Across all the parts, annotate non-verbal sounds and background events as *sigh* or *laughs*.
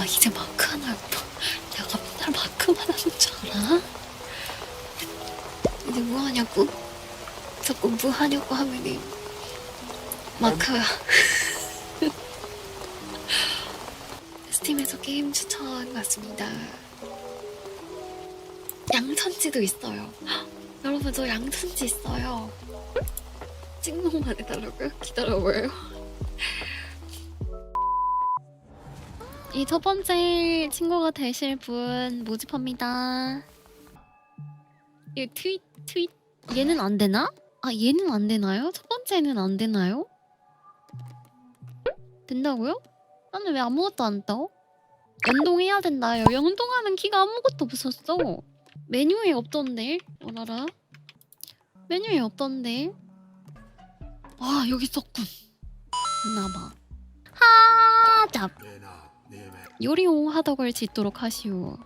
나 이제 마크 하나 했다. 내가 맨날 마크만 하는 줄 알아? 이제 뭐 하냐고? 자꾸 뭐 하냐고 하면은 마크야. *laughs* 스팀에서 게임 추천 같습니다. 양천지도 있어요. *gasps* 여러분 저 양천지 있어요. 찍먹만 해달라고요? 기다려봐요. *laughs* 이 첫 번째 친구가 되실 분 모집합니다. 이 트윗 트윗 얘는 안 되나? 아 얘는 안 되나요? 첫 번째는 안 되나요? 된다고요? 나는 왜 아무것도 안 떠? 연동해야 된다요. 연동하는 키가 아무것도 없었어. 메뉴에 없던데. 어라라. 메뉴에 없던데. 아 여기 있었군. 있나봐. 하잡. 요리용 하덕을 짓도록 하시오.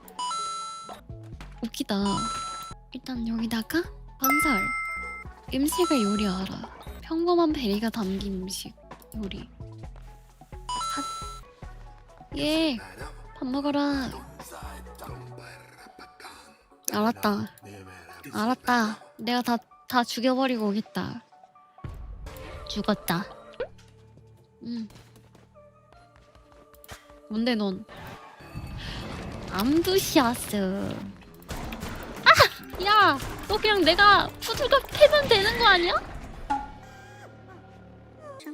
웃기다. 일단 여기다가 건설. 음식을 요리하라. 평범한 베리가 담긴 음식 요리. 핫. 예. 밥 먹어라. 알았다. 알았다. 내가 다, 다 죽여버리고 오겠다. 죽었다. 응. 뭔데 넌? 암두시아스. 아! 야! 너 그냥 내가 푸드가 패면 되는 거 아니야?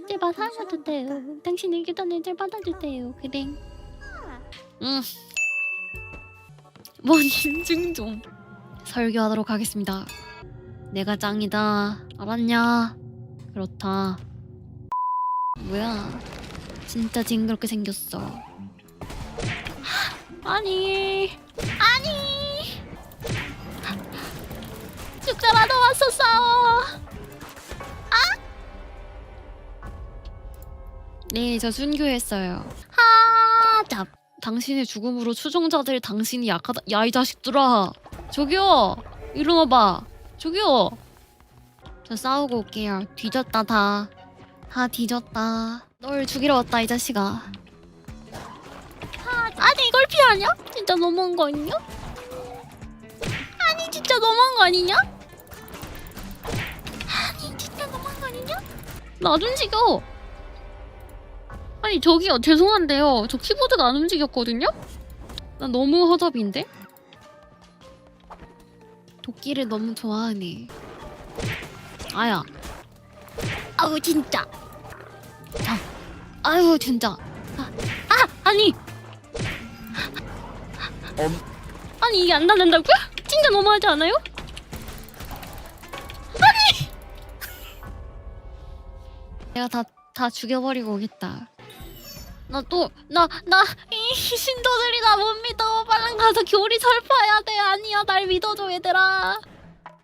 제발 살려주세요. 당신 의 기도는 잘 받아주세요. 그래. 응. 뭔 인증 좀. 설교하도록 하겠습니다. 내가 짱이다. 알았냐? 그렇다. 뭐야? 진짜 징그럽게 생겼어. 아니, 아니. 죽더라도 와서 싸워. 아? 네, 저 순교했어요. 하잡. 당신의 죽음으로 추종자들 당신이 약하다. 야, 이 자식들아. 저기요. 일어나봐. 저기요. 저 싸우고 올게요. 뒤졌다 다. 다 뒤졌다. 널 죽이러 왔다 이 자식아. 아, 아니 이걸 피하냐? 진짜 너무한 거 아니냐? 아니 진짜 너무한 거 아니냐? 아니 진짜 너무한 거 아니냐? 나좀 움직여. 아니 저기요 죄송한데요. 저 키보드가 안 움직였거든요? 나 너무 허접인데? 도끼를 너무 좋아하네. 아야. 아우 진짜. 자. 아유 진짜. 아, 아 아니. 아니 이게 안 닿는다고요? 진짜 너무하지 않아요? 아니. *laughs* 내가 다 다 죽여버리고 오겠다. 나 또 나 나 이 신도들이 나 못 믿어. 빨랑 가서 교리 설파해야 돼. 아니야 날 믿어줘 얘들아.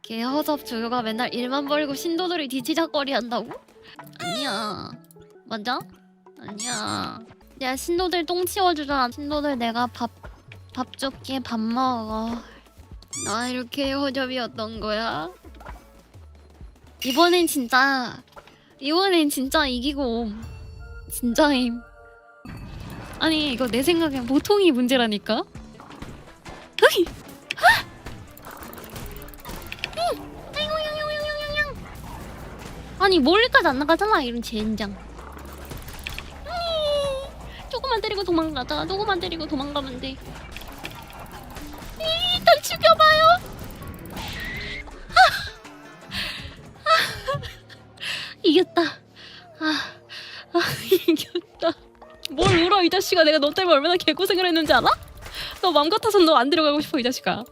개 허접 조교가 맨날 일만 벌이고 신도들이 뒤치작거리 한다고? 아니야. 맞아? 아니야. 내가 신도들 똥 치워주잖아. 신도들 내가 밥, 밥 줄게 밥 먹어. 나 이렇게 허접이었던 거야? 이번엔 진짜, 이번엔 진짜 이기고, 진짜임. 아니, 이거 내 생각엔 보통이 문제라니까? 으이! 아니 멀리까지 안 나가잖아 이런 젠장 음, 조금만 때리고 도망가자 조금만 때리고 도망가면 돼 이겼다. 아, 아 *laughs* 이겼다. 뭘 울어 이 자식아. 내가 너 때문에 얼마나 개고생을 했는지 알아? 너 맘 같아서 너안 데려가고 싶어 이 자식아.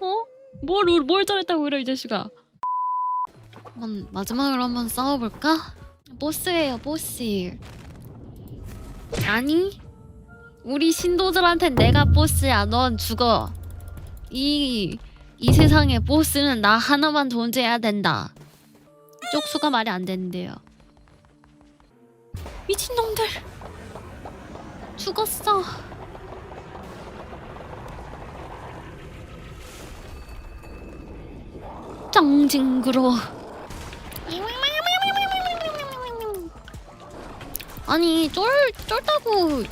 어? 뭘, 울- 뭘 잘했다고 그래 이 자식아. 한번 마지막으로 한번 싸워볼까? 보스예요 보스. 아니 우리 신도들한텐 내가 보스야. 넌 죽어. 이, 이 세상에 보스는 나 하나만 존재해야 된다 쪽수가 말이 안 되는데요. 미친놈들! 죽었어. 짱 징그러워 아니 쫄 쫄다고.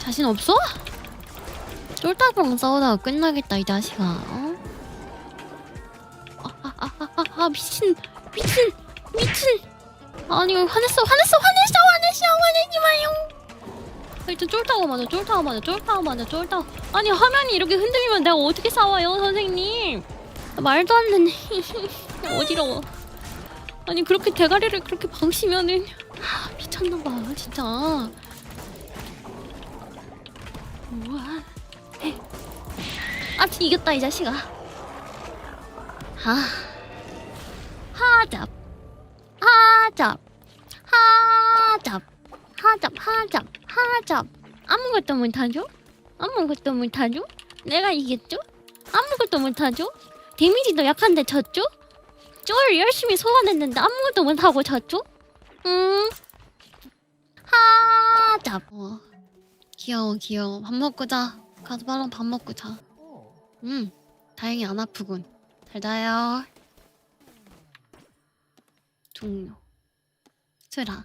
자신 없어? 쫄딱이랑 싸우다가 끝나겠다 이 자식아. 어? 아, 아, 아, 아, 아, 아 미친 미친 미친 아니 화냈어 화냈어 화냈어 화냈어 화내지 마요. 일단 쫄타고 맞아 쫄타고 맞아 쫄타고 맞아 쫄타고 아니 화면이 이렇게 흔들리면 내가 어떻게 싸워요 선생님? 말도 안 되네. *laughs* 어지러워. 아니 그렇게 대가리를 그렇게 박으시면은. 아, 미쳤나봐 진짜. 우와. 에. 아 이겼다 이 자식아. 아 하잡 하잡 하잡 하잡 하잡 하잡 아무것도 못하죠? 아무것도 못하죠? 내가 이겼죠? 아무것도 못하죠? 데미지도 약한데 졌죠? 쫄 열심히 소환했는데 아무것도 못하고 졌죠? 음 하잡 어. 귀여워 귀여워 밥 먹고 자 가서 빨랑 밥 먹고 자 음, 다행히 안 아프군 잘 자요 종료. 스라